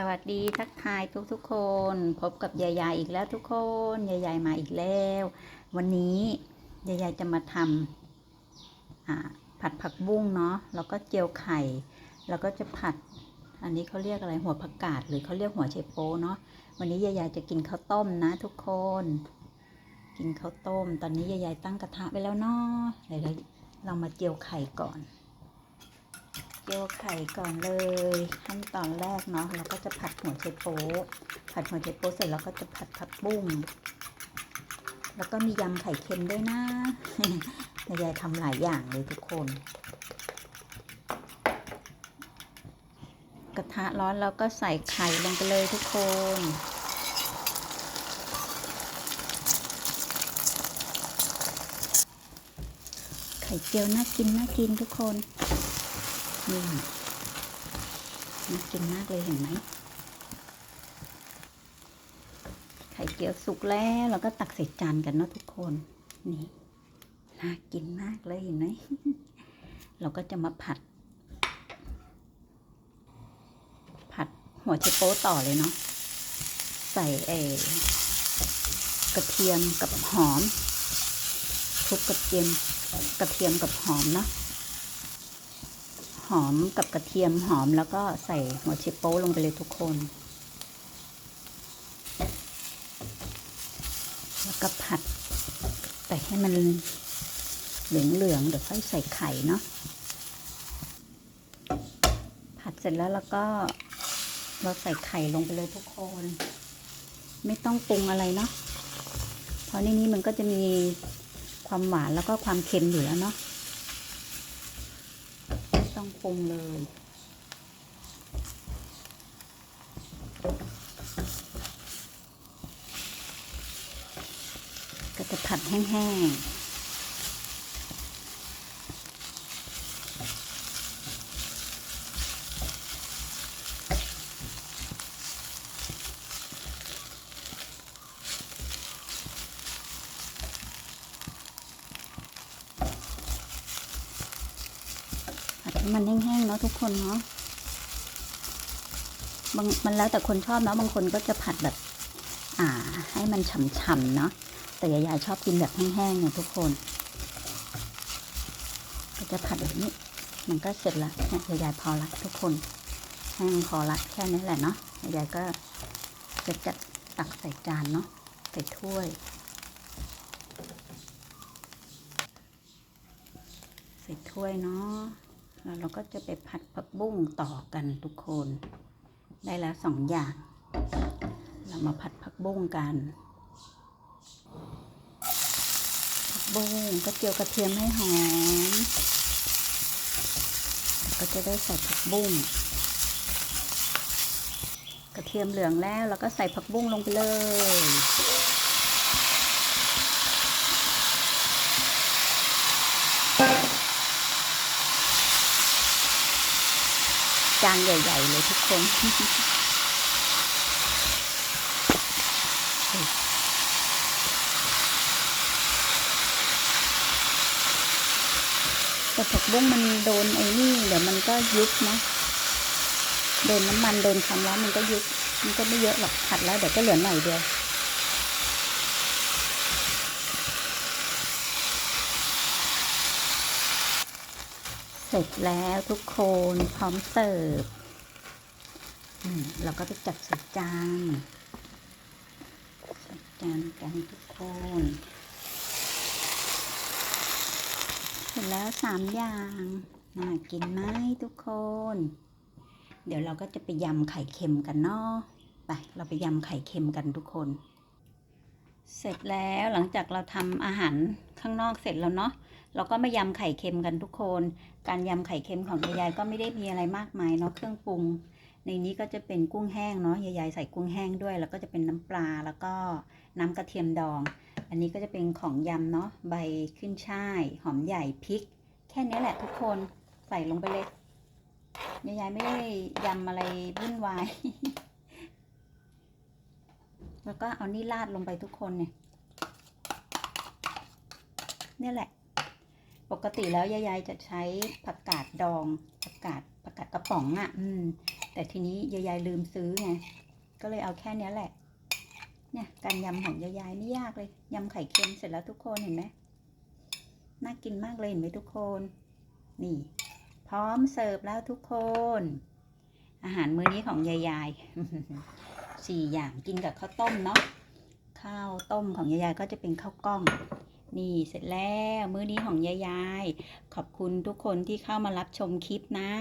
สวัสดีทักทายทุกทุกๆคน พบกับยายาอีกแล้วทุกคนยายามาอีกแล้ว วันนี้ยายาจะมาทำผัดผักบุ้งเนาะแล้วก็เจียวไข่ แล้วก็จะผัด อันนี้เขาเรียกอะไรหัวผักกาดหรือเขาเรียกหัวไชโปเนาะวันนี้ยายาจะกินข้าวต้มนะทุกคน กินข้าวต้ม ตอนนี้ยายาตั้งกระทะไว้แล้วเนาะเดี๋ยวเรามาเจียวไข่ก่อน เจียวไข่ก่อนเลยขั้นตอนแรกเนาะเราก็จะผัดหัวไชโป๊ะผัดหัวไชโป๊ะเสร็จแล้วก็จะผัดผักบุ้งแล้วก็มียำไข่เค็มด้วยนะยายทำหลายอย่างเลยทุกคน กระทะร้อนแล้วก็ใส่ไข่ลงไปเลยทุกคนไข่เจียวน่ากินน่ากินทุกคน นี่น่ากินมากเลยเห็นไหม ไข่เจียวสุกแล้วเราก็ตักใส่จานกันเนาะทุกคน นี่น่ากินมากเลยเห็นไหม เราก็จะมาผัด ผัดหัวไชโป๊ต่อเลยเนาะ ใส่เออกระเทียมกับหอม ทุบกระเทียมกระเทียมกับหอมเนาะ หอมกับกระเทียมหอมแล้วก็ใส่หัวไชโป๊ลงไปเลยทุกคน แล้วก็ผัดแต่ให้มันเหลืองๆเดี๋ยวค่อยใส่ไข่เนาะผัดเสร็จแล้วแล้วก็เราใส่ไข่ลงไปเลยทุกคน ไม่ต้องปรุงอะไรเนาะเพราะในนี้มันก็จะมีความหวานแล้วก็ความเค็มอยู่แล้วเนาะ ต้องปรุงเลย ก็จะผัดแห้งๆ ให้มันแห้งๆเนาะทุกคนเนาะบางมันแล้วแต่คนชอบเนาะบางคนก็จะผัดแบบ อ่า ให้มันฉ่ำๆเนาะแต่ยายชอบกินแบบแห้งๆเนี่ยทุกคน ก็จะผัดแบบนี้ มันก็เสร็จละเนี่ยยายพอละทุกคนแห้งพอละแค่นี้แหละเนาะยายก็จะจัดตักใส่จานเนาะใส่ถ้วย ใส่ถ้วยเนาะ เราก็จะไปผัดผักบุ้งต่อกันทุกคน ได้แล้วสองอย่าง เรามาผัดผักบุ้งกัน ผักบุ้งก็เจียวกระเทียมให้หอม ก็จะได้ใส่ผักบุ้ง กระเทียมเหลืองแล้วเราก็ใส่ผักบุ้งลงไปเลย จานใหญ่ ๆ เลยทุกคนแต่ผักบุ้งมันโดนไอ้นี่เดี๋ยวมันก็ยุบนะ โดนน้ำมันโดนความร้อนมันก็ยุบ มันก็ไม่เยอะหรอกผัดแล้วเดี๋ยวก็เหลือหน่อยเดียว ร็จแล้วทุกคนพร้อมเสิร์ฟเราก็ไปจัดใส่จานใส่จานกันทุกคน เสร็จแล้วสามอย่างน่ากินไหมทุกคน เดี๋ยวเราก็จะไปยำไข่เค็มกันเนาะไปเราไปยำไข่เค็มกันทุกคน เสร็จแล้วหลังจากเราทำอาหารข้างนอกเสร็จแล้วเนาะ เราก็มายำไข่เค็มกันทุกคน การยำไข่เค็มของยายๆก็ไม่ได้มีอะไรมากมายเนาะเครื่องปรุง ในนี้ก็จะเป็นกุ้งแห้งเนาะยายๆใส่กุ้งแห้งด้วย แล้วก็จะเป็นน้ำปลาแล้วก็น้ำกระเทียมดอง อันนี้ก็จะเป็นของยำเนาะใบขึ้นช่าย หอมใหญ่พริก แค่นี้แหละทุกคนใส่ลงไปเลยยายๆไม่ได้ยำอะไรวุ่นวาย แล้วก็เอานี่ราดลงไปทุกคนเนี่ยเนี่ยแหละ ปกติแล้วยายๆจะใช้ผักกาดดองผักกาดผักกาดกระป๋องอะ่ะ อืม แต่ทีนี้ยายายลืมซื้อไงก็เลยเอาแค่นี้แหละ เนี่ยการยำของยายายไม่ยากเลยยำไข่เค็มเสร็จแล้วทุกคนเห็นไหมน่ากินมากเลยเห็นไหมทุกคน นี่ พร้อมเสิร์ฟแล้วทุกคน อาหารมื้อนี้ของยายายสี่อย่างกินกับข้าวต้มเนาะข้าวต้มของยายายก็จะเป็นข้าวกล้อง นี่เสร็จแล้วมื้อนี้ของยายาย ขอบคุณทุกคนที่เข้ามารับชมคลิปนะ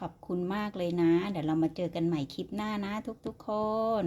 ขอบคุณมากเลยนะ เดี๋ยวเรามาเจอกันใหม่คลิปหน้านะทุกๆคน